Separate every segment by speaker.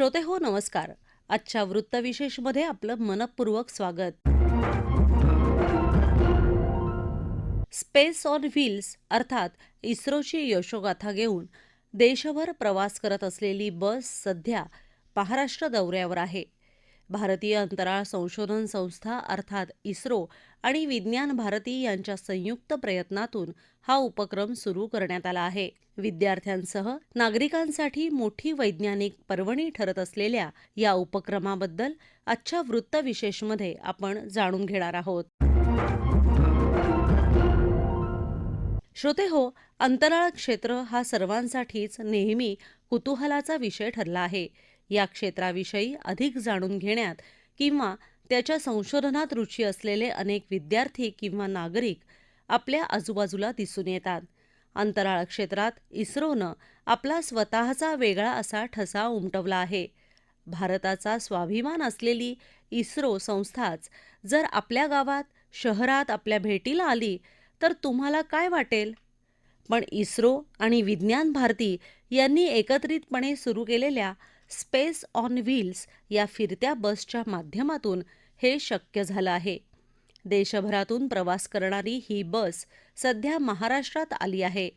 Speaker 1: श्रोते हो नमस्कार. आजच्या वृत्तविशेषमध्ये आपलं मनपूर्वक स्वागत. स्पेस ऑन व्हील्स अर्थात इस्रोची यशोगाथा घेऊन देशभर प्रवास करत असलेली बस सध्या महाराष्ट्र दौऱ्यावर आहे. भारतीय अंतराळ संशोधन संस्था अर्थात इस्रो आणि विज्ञान भारती यांच्या संयुक्त प्रयत्नातून हा उपक्रम सुरू करण्यात आला आहे. विद्यार्थ्यांसह नागरिकांसाठी मोठी वैज्ञानिक पर्वणी ठरत असलेल्या या उपक्रमाबद्दल आजच्या वृत्तविशेषमध्ये आपण जाणून घेणार आहोत. श्रोते हो अंतराळ क्षेत्र हा सर्वांसाठीच नेहमी कुतूहलाचा विषय ठरला आहे. या क्षेत्राविषयी अधिक जाणून घेण्यात किंवा त्याच्या संशोधनात रुची असलेले अनेक विद्यार्थी किंवा नागरिक आपल्या आजूबाजूला दिसून येतात. अंतराळ क्षेत्रात इस्रोनं आपला स्वतःचा वेगळा असा ठसा उमटवला आहे. भारताचा स्वाभिमान असलेली इस्रो संस्थाच जर आपल्या गावात शहरात आपल्या भेटीला आली तर तुम्हाला काय वाटेल? पण इस्रो आणि विज्ञान भारती यांनी एकत्रितपणे सुरू केलेल्या स्पेस ऑन व्हील्स या फिरत्या बसच्या माध्यमातून हे शक्य झालं आहे. देशभरातून प्रवास करणारी ही बस सध्या महाराष्ट्रात आली आहे.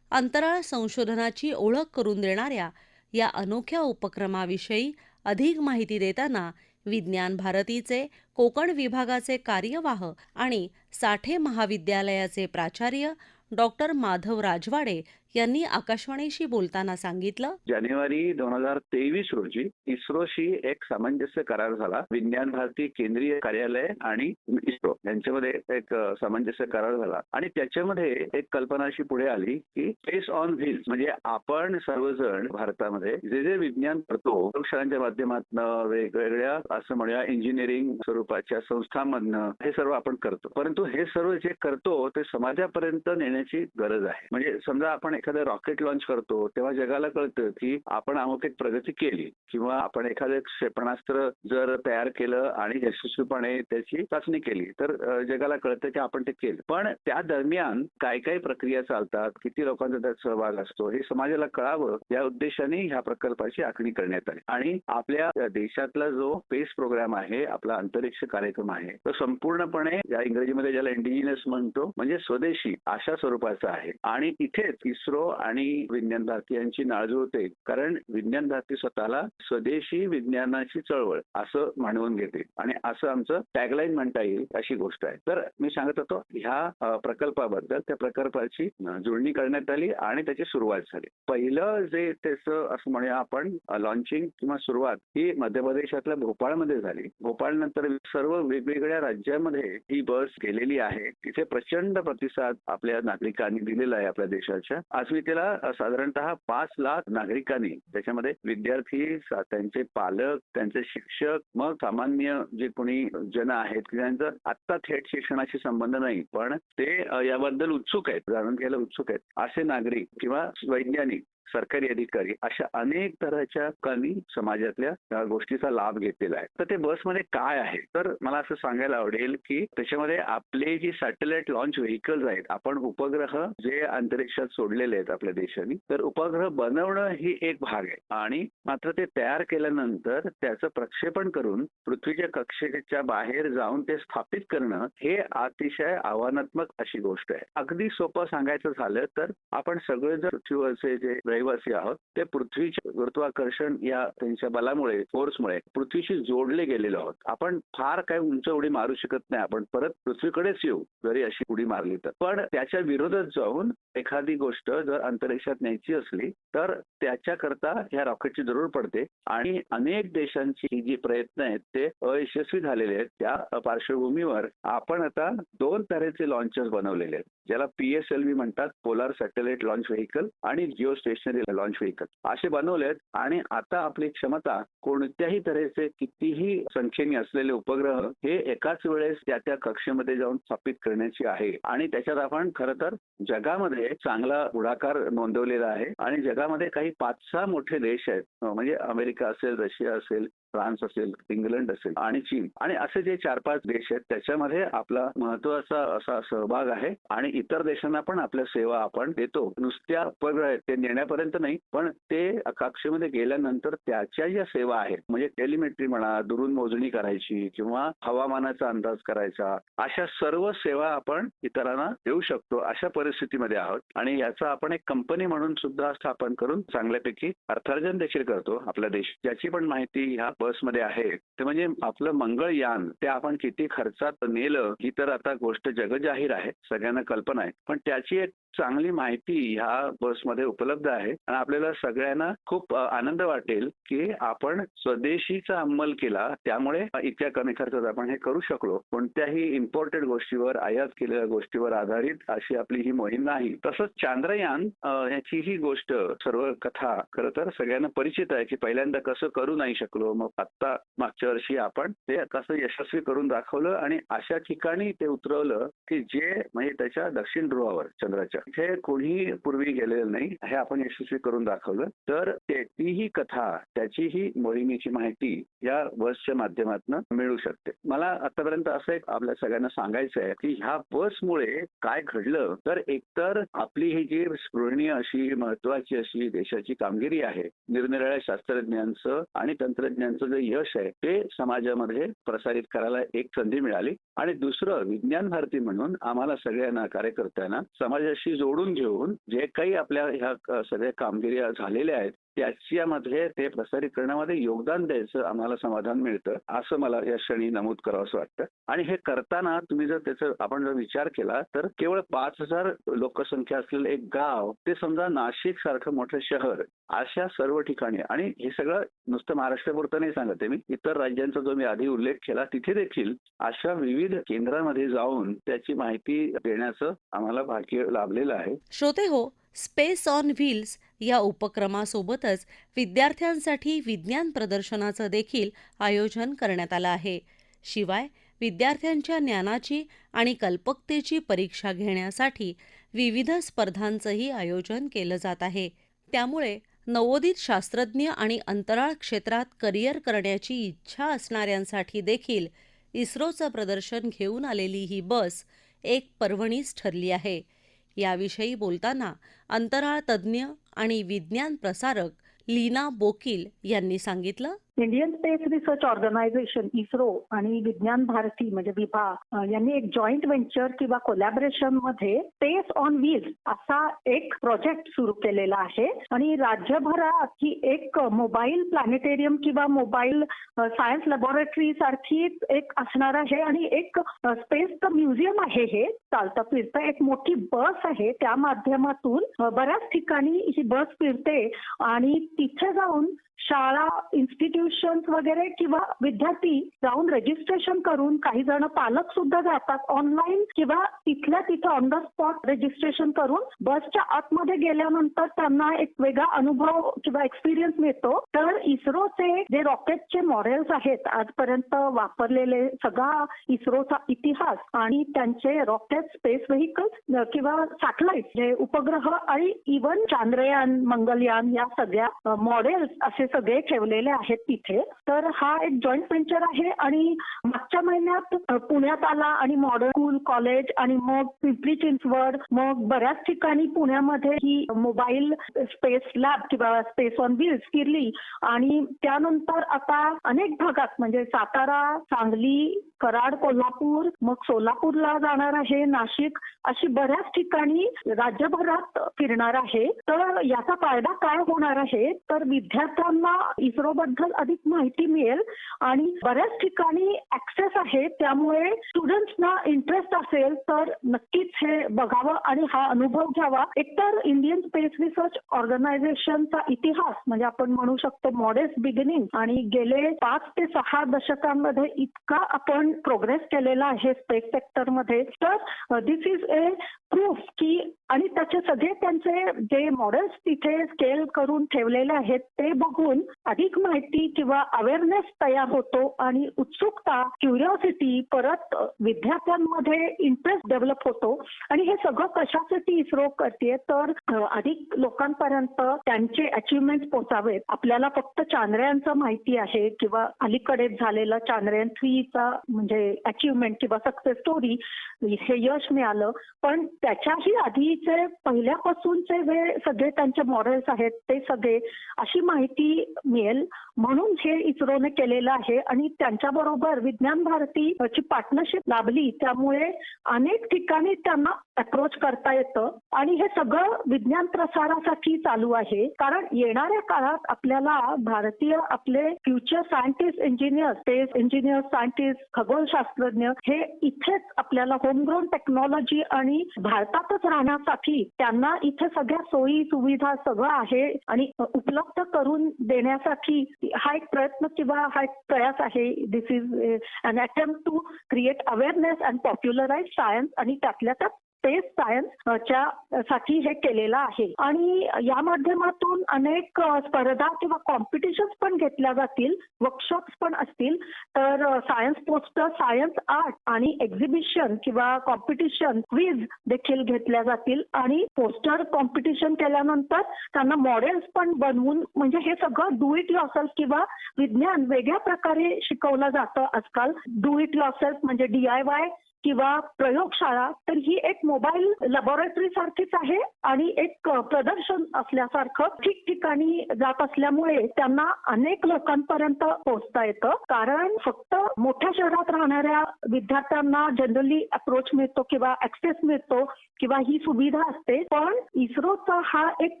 Speaker 1: अंतराळ संशोधनाची ओळख करून देणाऱ्या या अनोख्या उपक्रमाविषयी अधिक माहिती देताना विज्ञान भारतीचे कोकण विभागाचे कार्यवाह आणि साठे महाविद्यालयाचे प्राचार्य डॉक्टर माधव राजवाडे यांनी आकाशवाणीशी बोलताना सांगितलं.
Speaker 2: जानेवारी दोन हजार तेवीस रोजी इस्रोशी एक सामंजस्य करार झाला. विज्ञान भारती केंद्रीय कार्यालय आणि इस्रो यांच्यामध्ये एक सामंजस्य करार झाला. आणि त्याच्यामध्ये एक कल्पना अशी पुढे आली की स्पेस ऑन व्हील्स म्हणजे आपण सर्वजण भारतामध्ये जे जे विज्ञान करतो प्रयोगशाळांच्या माध्यमातून वेगवेगळ्या असं म्हणूया इंजिनिअरिंग स्वरूपाच्या संस्थांमधनं हे सर्व आपण करतो. परंतु हे सर्व जे करतो ते समाजापर्यंत नेण्याची गरज आहे. म्हणजे समजा आपण एखादं रॉकेट लॉन्च करतो तेव्हा जगाला कळतं की आपण अमुक एक प्रगती केली किंवा आपण एखादं क्षेपणास्त्र जर तयार केलं आणि यशस्वीपणे त्याची चाचणी केली तर जगाला कळतं की आपण ते केलं. पण त्या दरम्यान काय काय प्रक्रिया चालतात किती लोकांचा त्यात सहभाग असतो हे समाजाला कळावं या उद्देशाने ह्या प्रकल्पाची आखणी करण्यात आली. आणि आपल्या देशातला जो स्पेस प्रोग्राम आहे आपला अंतरिक्ष कार्यक्रम आहे तो संपूर्णपणे या इंग्रजीमध्ये ज्याला इंडिजिनस म्हणतो म्हणजे स्वदेशी अशा स्वरूपाचा आहे. आणि इथेच इस्रो आणि विज्ञान भारती यांची नाळ जुळते. कारण विज्ञान भारती स्वतःला स्वदेशी विज्ञानाची चळवळ असं म्हणवून घेते. आणि असं आमचं टॅगलाईन म्हणता येईल अशी गोष्ट आहे. तर मी सांगत होतो ह्या प्रकल्पाबद्दल त्या प्रकल्पाची जुळणी करण्यात आली आणि त्याची सुरुवात झाली. पहिलं जे त्याचं असं म्हणूया आपण लॉन्चिंग किंवा सुरुवात ही मध्य प्रदेशातल्या भोपाळमध्ये झाली. भोपाळ नंतर सर्व वेगवेगळ्या राज्यामध्ये ही बस गेलेली आहे. तिथे प्रचंड प्रतिसाद आपल्या नागरिकांनी दिलेला आहे आपल्या देशाच्या. अस्मितेला साधारणतः पाच लाख नागरिकांनी त्याच्यामध्ये विद्यार्थी त्यांचे पालक त्यांचे शिक्षक मग सामान्य जे कोणी जन आहेत त्यांचा आत्ता थेट शिक्षणाशी संबंध नाही पण ते याबद्दल उत्सुक आहेत जाणून घ्यायला उत्सुक आहेत. असे नागरिक किंवा वैज्ञानिक सरकारी अधिकारी अशा अनेक तरहच्या लोकांनी समाजातल्या या गोष्टीचा लाभ घेतलेला आहे. तर ते बसमध्ये काय आहे? तर मला असं सांगायला आवडेल की त्याच्यामध्ये आपले जी सॅटेलाइट लॉन्च व्हेकल्स आहेत आपण उपग्रह जे अंतरिक्षात सोडलेले आहेत आपल्या देशाने तर उपग्रह बनवणं ही एक भाग आहे. आणि मात्र ते तयार केल्यानंतर त्याचं प्रक्षेपण करून पृथ्वीच्या कक्षेच्या बाहेर जाऊन ते स्थापित करणं हे अतिशय आव्हानात्मक अशी गोष्ट आहे. अगदी सोपं सांगायचं झालं तर आपण सगळे जर पृथ्वीवरचे जे रहिवासी आहोत ते पृथ्वीच्या गुरुत्वाकर्षण या त्यांच्या बलामुळे फोर्समुळे पृथ्वीशी जोडले गेलेलो आहोत. आपण फार काही उंच उडी मारू शकत नाही आपण परत पृथ्वीकडेच येऊ जरी अशी उडी मारली तर. पण त्याच्या विरोधात जाऊन एखादी गोष्ट जर अंतरिक्षात न्यायची असली तर त्याच्याकरता ह्या रॉकेटची जरूर पडते. आणि अनेक देशांची जी प्रयत्न आहेत ते अयशस्वी झालेले आहेत. त्या पार्श्वभूमीवर आपण आता दोन तऱ्हेचे लॉन्चर्स बनवलेले आहेत. ज्याला पीएसएलव्ही म्हणतात पोलार सॅटेलाइट लॉन्च व्हेकल आणि जिओ स्टेशनरी लॉन्च व्हेकल असे बनवलेत आणि आता आपली क्षमता कोणत्याही तऱ्हेचे कितीही संख्येने असलेले उपग्रह हे एकाच वेळेस त्या त्या कक्षेमध्ये जाऊन स्थापित करण्याची आहे. आणि त्याच्यात आपण खरं तर जगामध्ये चांगला पुढाकार नोंदवलेला आहे. आणि जगामध्ये काही पाच सहा मोठे देश आहेत. म्हणजे अमेरिका असेल रशिया असेल फ्रान्स असेल इंग्लंड असेल आणि चीन. आणि असे जे चार पाच देश आहेत त्याच्यामध्ये आपला महत्त्वाचा असा सहभाग आहे आणि इतर देशांना पण आपल्या सेवा आपण देतो. नुसत्या उपग्रह आहेत ते नेण्यापर्यंत नाही पण ते कक्षेमध्ये गेल्यानंतर त्याच्या ज्या सेवा आहेत म्हणजे टेलिमेट्री म्हणा दुरून मोजणी करायची किंवा हवामानाचा अंदाज करायचा अशा सर्व सेवा आपण इतरांना देऊ शकतो अशा परिस्थितीमध्ये आहोत. आणि याचा आपण एक कंपनी म्हणून सुद्धा स्थापन करून चांगल्यापैकी अर्थार्जन देखील करतो आपला देश. ज्याची पण माहिती ह्या बसमध्ये आहे. ते म्हणजे आपलं मंगळयान ते आपण किती खर्चात नेलं ही तर आता गोष्ट जगजाहीर आहे. सगळ्यांना कल्पना आहे. पण त्याची एक चांगली माहिती ह्या बसमध्ये उपलब्ध आहे. आणि आपल्याला सगळ्यांना खूप आनंद वाटेल की आपण स्वदेशीचा अंमल केला त्यामुळे इतक्या कमी खर्चात आपण हे करू शकलो. कोणत्याही इम्पोर्टेड गोष्टीवर आयात केलेल्या गोष्टीवर आधारित अशी आपली ही मोहीम नाही. तसंच चांद्रयान अ, याची ही गोष्ट सर्व कथा खरं तर सगळ्यांना परिचित आहे की पहिल्यांदा कसं करू नाही शकलो. मग आता मागच्या वर्षी आपण ते कसं यशस्वी करून दाखवलं आणि अशा ठिकाणी ते उतरवलं की जे म्हणजे त्याच्या दक्षिण ध्रुवावर चंद्राच्या. हे कोणीही पूर्वी गेलेलं नाही हे आपण यशस्वी करून दाखवलं. तर त्याचीही कथा त्याचीही मोहिमेची माहिती या बसच्या माध्यमातून मिळू शकते. मला आतापर्यंत असं एक आपल्या सगळ्यांना सांगायचं आहे की ह्या बसमुळे काय घडलं? तर एकतर आपली ही जी स्पृहणीय अशी महत्वाची अशी देशाची कामगिरी आहे निरनिराळ्या शास्त्रज्ञांचं आणि तंत्रज्ञांचं जे यश आहे ते समाजामध्ये प्रसारित करायला एक संधी मिळाली. आणि दुसरं विज्ञान भारती म्हणून आम्हाला सगळ्यांना कार्यकर्त्यांना समाजाशी जोडून घेऊन जे काही आपल्या ह्या सगळ्या कामगिरी झालेल्या आहेत त्याच्यामध्ये ते प्रसारित करण्यामध्ये योगदान द्यायचं आम्हाला समाधान मिळतं असं मला या क्षणी नमूद करावंसं वाटतं. आणि हे करताना तुम्ही जर त्याचा आपण जर विचार केला तर केवळ पाच हजार लोकसंख्या असलेलं एक गाव ते समजा नाशिक सारखं मोठं शहर अशा सर्व ठिकाणी आणि हे सगळं नुसतं महाराष्ट्रापुरतं नाही सांगते मी इतर राज्यांचा जो मी आधी उल्लेख केला तिथे देखील अशा विविध केंद्रांमध्ये जाऊन त्याची माहिती देण्याचं आम्हाला भाग्य लाभलेलं आहे.
Speaker 1: श्रोते हो स्पेस ऑन व्हील्स या उपक्रमासोबतच विद्यार्थ्यांसाठी विज्ञान प्रदर्शनाचं देखील आयोजन करण्यात आलं आहे. शिवाय विद्यार्थ्यांच्या ज्ञानाची आणि कल्पकतेची परीक्षा घेण्यासाठी विविध स्पर्धांचंही आयोजन केलं जात आहे. त्यामुळे नवोदित शास्त्रज्ञ आणि अंतराळ क्षेत्रात करिअर करण्याची इच्छा असणाऱ्यांसाठी देखील इस्रोचं प्रदर्शन घेऊन आलेली ही बस एक पर्वणीच ठरली आहे. याविषयी बोलताना अंतराळ तज्ज्ञ आणि विज्ञान प्रसारक लीना बोकील यांनी सांगितलं.
Speaker 3: Indian space research organisation ISRO आणि विज्ञान भारती म्हणजे विभा यांनी एक जॉईंट व्हेंचर किंवा कोलॅबरेशनमध्ये स्पेस ऑन व्हील्स असा एक प्रोजेक्ट सुरू केलेला आहे. आणि राज्यभरात ही एक मोबाईल प्लॅनेटेरियम किंवा मोबाईल सायन्स लॅबोरेटरी सारखी एक असणार आहे. आणि एक स्पेसचं म्युझियम आहे हे. चालतं फिरतं एक मोठी बस आहे. त्या माध्यमातून बऱ्याच ठिकाणी ही बस फिरते. आणि तिथे जाऊन शाळा इन्स्टिट्यूशन वगैरे किंवा विद्यार्थी जाऊन रजिस्ट्रेशन करून काही जण पालक सुद्धा जातात ऑनलाईन किंवा तिथल्या तिथं ऑन द स्पॉट रजिस्ट्रेशन करून बसच्या आतमध्ये गेल्यानंतर त्यांना एक वेगळा अनुभव किंवा एक्सपिरियन्स मिळतो. तर इस्रोचे जे रॉकेटचे मॉडेल्स आहेत आजपर्यंत वापरलेले सगळा इस्रोचा इतिहास आणि त्यांचे रॉकेट स्पेस व्हेकल्स किंवा सॅटेलाइट जे उपग्रह आणि इवन चांद्रयान मंगलयान या सगळ्या मॉडेल्स असे सगळे ठेवलेले आहेत तिथे. तर हा एक जॉईंट व्हेंचर आहे आणि मागच्या महिन्यात पुण्यात आला आणि मॉडर्न स्कूल कॉलेज आणि मग पिंपरी चिंचवड मग बऱ्याच ठिकाणी पुण्यामध्ये ही मोबाईल स्पेस लॅब किंवा स्पेस ऑन व्हील्स फिरली. आणि त्यानंतर आता अनेक भागात म्हणजे सातारा सांगली कराड कोल्हापूर मग सोलापूरला जाणार आहे नाशिक अशी बऱ्याच ठिकाणी राज्यभरात फिरणार आहे. तर याचा फायदा काय होणार आहे? तर विद्यार्थ्यांना इस्रो बद्दल अधिक माहिती मिळेल आणि बऱ्याच ठिकाणी ऍक्सेस आहे. त्यामुळे स्टुडंट्सना इंटरेस्ट असेल तर नक्कीच हे बघावं आणि हा अनुभव घ्यावा. एकतर इंडियन स्पेस रिसर्च ऑर्गनायझेशनचा इतिहास म्हणजे आपण म्हणू शकतो मॉडेस्ट बिगिनिंग आणि गेले पाच ते सहा दशकांमध्ये इतका आपण प्रोग्रेस केलेला आहे स्पेस सेक्टरमध्ये तर दिस इज ए प्रूफ की आणि त्याचे सगळे त्यांचे जे मॉडेल्स तिथे स्केल करून ठेवलेले आहेत ते बघून अधिक माहिती किंवा अवेअरनेस तयार होतो आणि उत्सुकता क्युरिओसिटी परत विद्यार्थ्यांमध्ये इंटरेस्ट डेव्हलप होतो. आणि हे सगळं कशासाठी इस्रो करते तर अधिक लोकांपर्यंत त्यांचे अचिव्हमेंट पोहोचावेत. आपल्याला फक्त चांद्रयानचं माहिती आहे किंवा अलीकडे झालेलं चांद्रयान थ्रीचा म्हणजे अचिव्हमेंट किंवा सक्सेस स्टोरी हे यश मिळालं. पण त्याच्याही आधीचे पहिल्यापासूनचे जे सगळे त्यांचे मॉडेल्स आहेत ते सगळे अशी माहिती मिळेल. म्हणून हे इस्रोने केलेलं आहे आणि त्यांच्याबरोबर विज्ञान भारती ची पार्टनरशिप लाभली. त्यामुळे अनेक ठिकाणी त्यांना अप्रोच करता येतं. आणि हे सगळं विज्ञान प्रसारासाठी चालू आहे. कारण येणाऱ्या काळात आपल्याला भारतीय आपले future scientist engineer space engineer scientist खगोलशास्त्रज्ञ हे इथेच आपल्याला होमग्रोन टेक्नॉलॉजी आणि भारतातच राहण्यासाठी त्यांना इथे सगळ्या सोयी सुविधा सगळं आहे. आणि उपलब्ध करून देण्यासाठी हा एक प्रयत्न किंवा हा एक प्रयास आहे. This is an attempt to create awareness and popularise science आणि त्यातल्या त्यात स्पेस सायन्स च्या साठी हे केलेलं आहे. आणि या माध्यमातून अनेक स्पर्धा किंवा कॉम्पिटिशन्स पण घेतल्या जातील वर्कशॉप्स पण असतील. तर सायन्स पोस्टर सायन्स आर्ट आणि एक्झिबिशन किंवा कॉम्पिटिशन क्विज देखील घेतल्या जातील. आणि पोस्टर कॉम्पिटिशन केल्यानंतर त्यांना मॉडेल्स पण बनवून म्हणजे हे सगळं डू इट लॉसेल्फ किंवा विज्ञान वेगळ्या प्रकारे शिकवलं जातं आजकाल. डू इट लॉसेल्फ म्हणजे डीआयवाय वाय किंवा प्रयोगशाळा तर ही एक मोबाईल लॅबोरेटरी सारखीच आहे आणि एक प्रदर्शन असल्यासारखं ठिकठिकाणी जात असल्यामुळे त्यांना अनेक लोकांपर्यंत पोहोचता येतं. कारण फक्त मोठ्या शहरात राहणाऱ्या विद्यार्थ्यांना जनरली अप्रोच मिळतो किंवा ऍक्सेस मिळतो किंवा ही सुविधा असते. पण इस्रोचा हा एक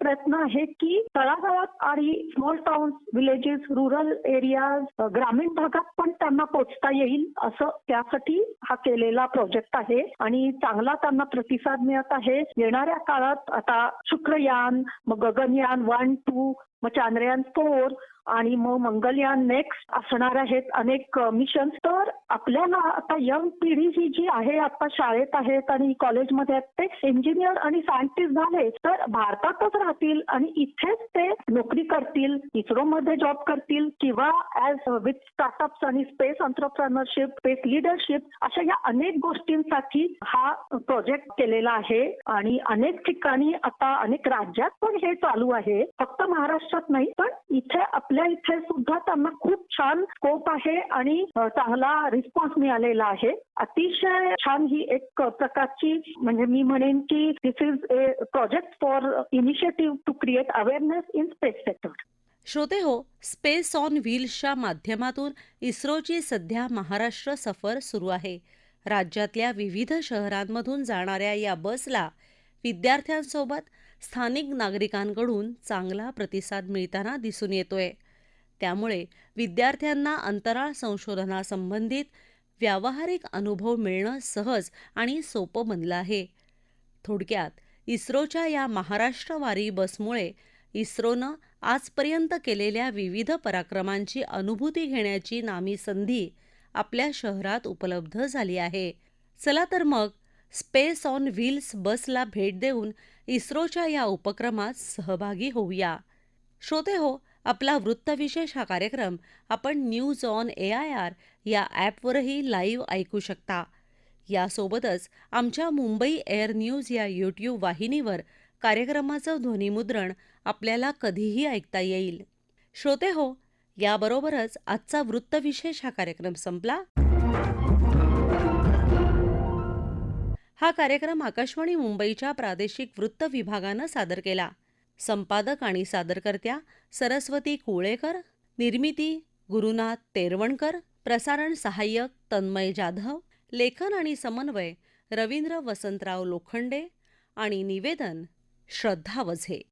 Speaker 3: प्रयत्न आहे की तळागाळात आणि small towns villages rural areas ग्रामीण भागात पण त्यांना पोहोचता येईल असं त्यासाठी हा केलेला प्रोजेक्ट आहे आणि चांगला त्यांना प्रतिसाद मिळत आहे. येणाऱ्या काळात आता शुक्रयान मग गगनयान वन टू मग चांद्रयान फोर आणि मग मंगलयान नेक्स्ट असणार आहेत अनेक मिशन तर आपल्याला आता यंग पिढी ही जी आहे आता शाळेत आहेत आणि कॉलेजमध्ये आहेत ते इंजिनियर आणि सायंटिस्ट झाले तर भारतातच राहतील आणि इथेच ते नोकरी करतील इस्रोमध्ये जॉब करतील किंवा ऍज विथ स्टार्टअप्स आणि स्पेस अंतरप्रनरशिप स्पेस लिडरशिप अशा या अनेक गोष्टींसाठी हा प्रोजेक्ट केलेला आहे. आणि अनेक ठिकाणी आता अनेक राज्यात पण हे चालू आहे. फक्त महाराष्ट्र महाराष्ट्रात नाही पण इथे आपल्या इथे सुद्धा त्यांना खूप छान स्कोप आहे आणि चांगला रिस्पॉन्स मिळालेला आहे. अतिशय छान ही एक प्रकारची म्हणजे मी म्हणेन की this is a project for initiative to create awareness in space sector
Speaker 1: श्रोते हो स्पेस ऑन व्हील्सच्या माध्यमातून इस्रोची सध्या महाराष्ट्र सफर सुरू आहे. राज्यातल्या विविध शहरांमधून जाणाऱ्या या बसला विद्यार्थ्यांसोबत स्थानिक नागरिकांकडून चांगला प्रतिसाद मिळताना दिसून येतोय. त्यामुळे विद्यार्थ्यांना अंतराळ संशोधनासंबंधित व्यावहारिक अनुभव मिळणं सहज आणि सोपं बनलं आहे. थोडक्यात इस्रोच्या या महाराष्ट्रवारी बसमुळे इस्रोनं आजपर्यंत केलेल्या विविध पराक्रमांची अनुभूती घेण्याची नामी संधी आपल्या शहरात उपलब्ध झाली आहे. चला तर मग स्पेस ऑन व्हील्स बसला भेट देऊन इस्रोच्या या उपक्रमात सहभागी होऊया. श्रोते हो आपला वृत्तविशेष हा कार्यक्रम आपण news on A I R या ॲपवरही लाईव्ह ऐकू शकता. यासोबतच आमच्या मुंबई एअर न्यूज या यूट्यूब वाहिनीवर कार्यक्रमाचं ध्वनिमुद्रण आपल्याला कधीही ऐकता येईल. श्रोते हो याबरोबरच आजचा वृत्तविशेष हा कार्यक्रम संपला. हा कार्यक्रम आकाशवाणी मुंबईच्या प्रादेशिक वृत्त विभागानं सादर केला. संपादक आणि सादरकर्त्या सरस्वती कुळेकर निर्मिती गुरुनाथ तेरवणकर प्रसारण सहाय्यक तन्मय जाधव लेखन आणि समन्वय रवींद्र वसंतराव लोखंडे आणि निवेदन श्रद्धा वझे.